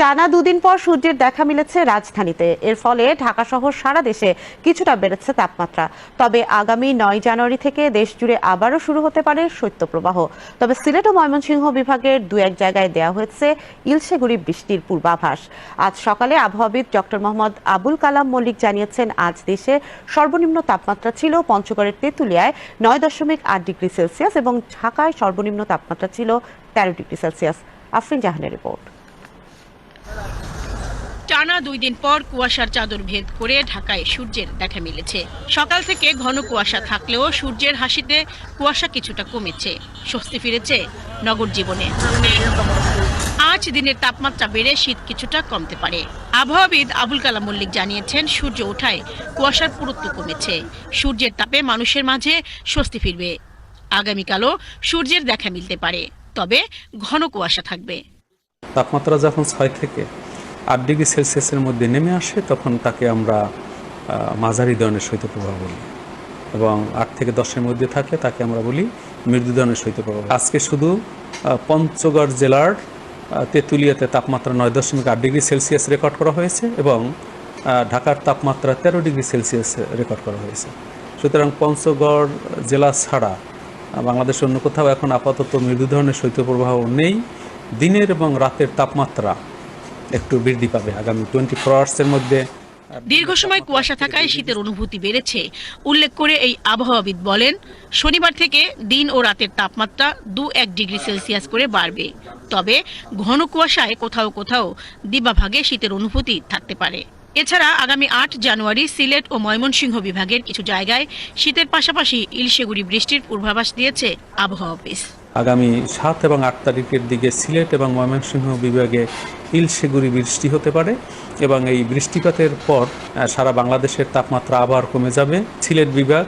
টানা দুদিন পর সূর্যের দেখা মিলেছে রাজধানীতে। এর ফলে ঢাকা সহ সারা দেশে কিছুটা বেড়েছে তাপমাত্রা। তবে আগামী নয় জানুয়ারি থেকে দেশ জুড়ে আবারও শুরু হতে পারে শৈত্যপ্রবাহ। তবে সিলেট ও ময়মনসিংহ বিভাগের দু এক জায়গায় দেওয়া হয়েছে ইলশেগুড়ি বৃষ্টির পূর্বাভাস। আজ সকালে আবহাওয়াবিদ ডক্টর মোহাম্মদ আবুল কালাম মল্লিক জানিয়েছেন, আজ দেশে সর্বনিম্ন তাপমাত্রা ছিল পঞ্চগড়ের তেঁতুলিয়ায় নয় দশমিক আট ডিগ্রি সেলসিয়াস এবং ঢাকায় সর্বনিম্ন তাপমাত্রা ছিল তেরো ডিগ্রি সেলসিয়াস। আফরিন জাহানের রিপোর্ট। টানা দুই দিন পর কুয়াশার চাদর ভেদ করে ঢাকায় সূর্যের দেখা মিলেছে। সকাল থেকে ঘন কুয়াশা থাকলেও সূর্যের হাসিতে কুয়াশা কিছুটা কমেছে। স্বস্তি ফিরেছে নগর জীবনে। আজ দিনের তাপমাত্রা বেড়ে শীত কিছুটা কমতে পারে। আবহাওয়াবিদ আবুল কালাম মল্লিক জানিয়েছেন, সূর্য ওঠায় কুয়াশার পুরুত্ব কমেছে। সূর্যের তাপে মানুষের মাঝে স্বস্তি ফিরবে। আগামীকালও সূর্যের দেখা মিলতে পারে। তবে ঘন কুয়াশা থাকবে। তাপমাত্রা যখন ছয় থেকে আট ডিগ্রি সেলসিয়াসের মধ্যে নেমে আসে, তখন তাকে আমরা মাঝারি ধরনের শৈত্যপ্রবাহ বলি। এবং আট থেকে দশের মধ্যে থাকলে তাকে আমরা বলি মৃদু ধরনের শৈত্যপ্রবাহ। আজকে শুধু পঞ্চগড় জেলার তেঁতুলিয়াতে তাপমাত্রা নয় দশমিক আট ডিগ্রি সেলসিয়াস রেকর্ড করা হয়েছে এবং ঢাকার তাপমাত্রা তেরো ডিগ্রি সেলসিয়াস রেকর্ড করা হয়েছে। সুতরাং পঞ্চগড় জেলা ছাড়া বাংলাদেশের অন্য কোথাও এখন আপাতত মৃদু ধরনের শৈত্যপ্রবাহ নেই। দিনের এবং রাতের তাপমাত্রা একটু বৃদ্ধি পাবে। আগামী টোয়েন্টি ফোর আওয়ার্সের মধ্যে দীর্ঘ সময় কুয়াশা থাকায় শীতের অনুভূতি বেড়েছে। উল্লেখ করে এই আবহাওয়াবিদ বলেন, শনিবার থেকে দিন ও রাতের তাপমাত্রা দু এক ডিগ্রি সেলসিয়াস করে বাড়বে। তবে ঘন কুয়াশায় কোথাও কোথাও দিবাভাগে শীতের অনুভূতি থাকতে পারে। এছাড়া আগামী আট জানুয়ারি সিলেট ও ময়মনসিংহ বিভাগের কিছু জায়গায় শীতের পাশাপাশি ইলশেগুড়ি বৃষ্টির পূর্বাভাস দিয়েছে আবহাওয়া অফিস আগামী সাত এবং আট তারিখের দিকে সিলেট এবং ময়মনসিংহ বিভাগে ইলশেগুড়ি বৃষ্টি হতে পারে এবং এই বৃষ্টিপাতের পর সারা বাংলাদেশের তাপমাত্রা আবার কমে যাবে। সিলেট বিভাগ